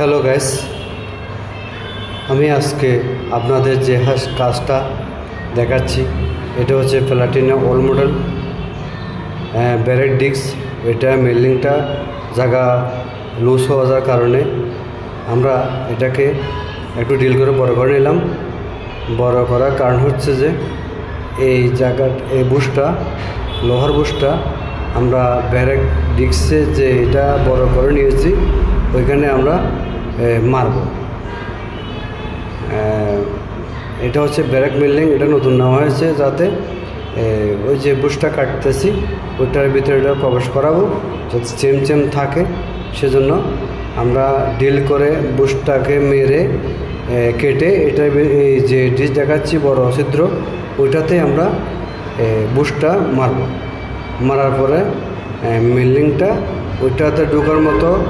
Hello guys আমি আজকে আপনাদের যে হাস- কাজটা দেখাচ্ছি, এটা হচ্ছে প্লাটিনা ওল্ড মডেল ব্যারেক ডিস্ক এটা মেল্ডিংটা জায়গা লুজ হওয়া যাওয়ার কারণে আমরা এটাকে একটু ডিল করে বড় করে নিলাম। বড় করার কারণ হচ্ছে যে, এই জায়গা এই বুশটা লোহার বুশটা আমরা ব্যারেক ডিস্কে যে এটা বড় করে নিয়েছি, ওইখানে আমরা মারব। এটা হচ্ছে ব্যারাক বিল্ডিং, এটা নতুন নেওয়া হয়েছে যাতে ওই যে বুশটা কাটতেছি, ওইটার ভিতরে এটা প্রবেশ করাবো, যাতে চেম চেম থাকে। সেজন্য আমরা ডিল করে বুশটাকে মেরে কেটে এটা এই যে ডিশ দেখাচ্ছি, বড় ছিদ্র, ওইটাতে আমরা বুশটা মারব। মারার পরে মিল্ডিংটা ওইটাতে ঢোকার মতো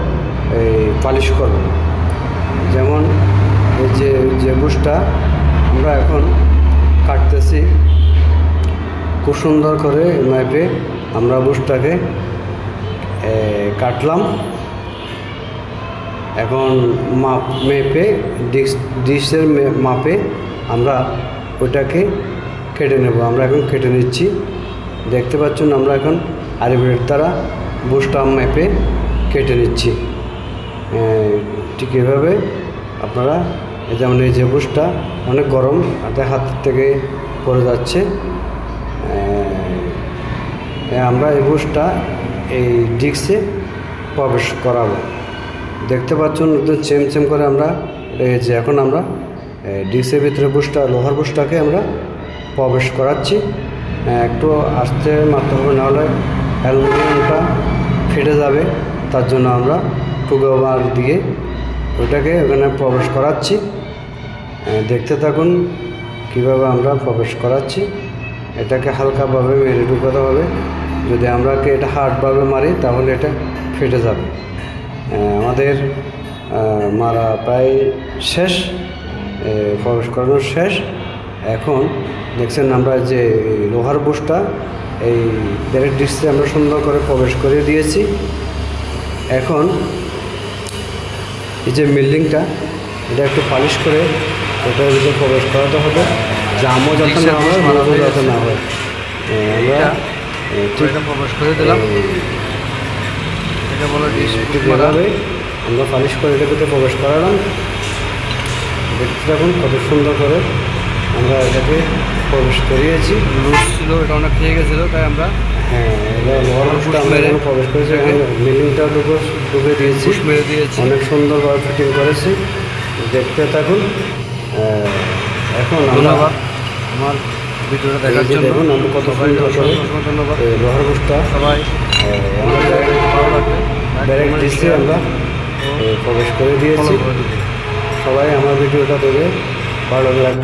এই পালিশ করব। যেমন এই যে যে বুশটা আমরা এখন কাটতেছি। খুব সুন্দর করে ম্যাপে আমরা বুশটাকে কাটলাম। এখন মাপ, মেপে ডিস ডিশের মে- মাপে আমরা ওটাকে কেটে নেব। আমরা এখন কেটে নিচ্ছি। দেখতে পাচ্ছেন, আমরা এখন আরিবের দ্বারা বুস্টাম ম্যাপে কেটে নিচ্ছি। ঠিক এভাবে আপনারা যেমন এই যে বুসটা অনেক গরম, হাতে হাত থেকে পড়ে যাচ্ছে। আমরা এই বুসটা এই ডিস্কে প্রবেশ করাবো। দেখতে পাচ্ছেন একদম চেম চেম করে আমরা এই যে এখন আমরা ডিসের ভিতরে বুসটা লোহার বুসটাকে আমরা প্রবেশ করাচ্ছি। একটু আস্তে মারতে হবে নাহলে অ্যালুমিনিয়ামটা ফেটে যাবে, তার জন্য আমরা টুগাবার দিয়ে ওটাকে ওখানে প্রবেশ করাচ্ছি। দেখতে থাকুন কীভাবে আমরা প্রবেশ করাচ্ছি। এটাকে হালকাভাবে মেরে ঢুকাতে হবে। যদি আমরা এটা হার্ডভাবে মারি, তাহলে এটা ফেটে যাবে। আমাদের মারা প্রায় শেষ। প্রবেশ করানো শেষ। এখন দেখছেন আমরা যে লোহার বুসটা এই ব্যারেক ডিস্কে আমরা সুন্দর করে প্রবেশ করে দিয়েছি। এখন এই যে বিল্ডিংটা এটা একটু পালিশ করে এটার ভিতরে প্রবেশ করাতে হবে জামও যাতে না হয় মোজও যাতে না হয়। আমরা এটা প্রবেশ করে দিলাম। এটা বলো আমরা পালিশ করে এটার ভিতরে প্রবেশ করালাম দেখতে থাকুন কত সুন্দর করে। আমরা এটাকে প্রবেশ করিয়েছি। লুজ ছিল এটা অনেক খেয়ে গেছিল তাই আমরা হ্যাঁ এটা আমরা মেরে- প্রবেশ করেছি ঢুকে ঢুকে দিয়েছি। মেরে দিয়েছি। অনেক সুন্দরভাবে ফিটিং করেছি। দেখতে থাকুন। এখন ধন্যবাদ আমার ভিডিওটা দেখার জন্য। দেখুন কত ধন্যবাদ। লোহার সবাই ব্যারেক আমরা প্রবেশ করে দিয়েছি। সবাই আমার ভিডিওটা দেবে ভালো লাগবে।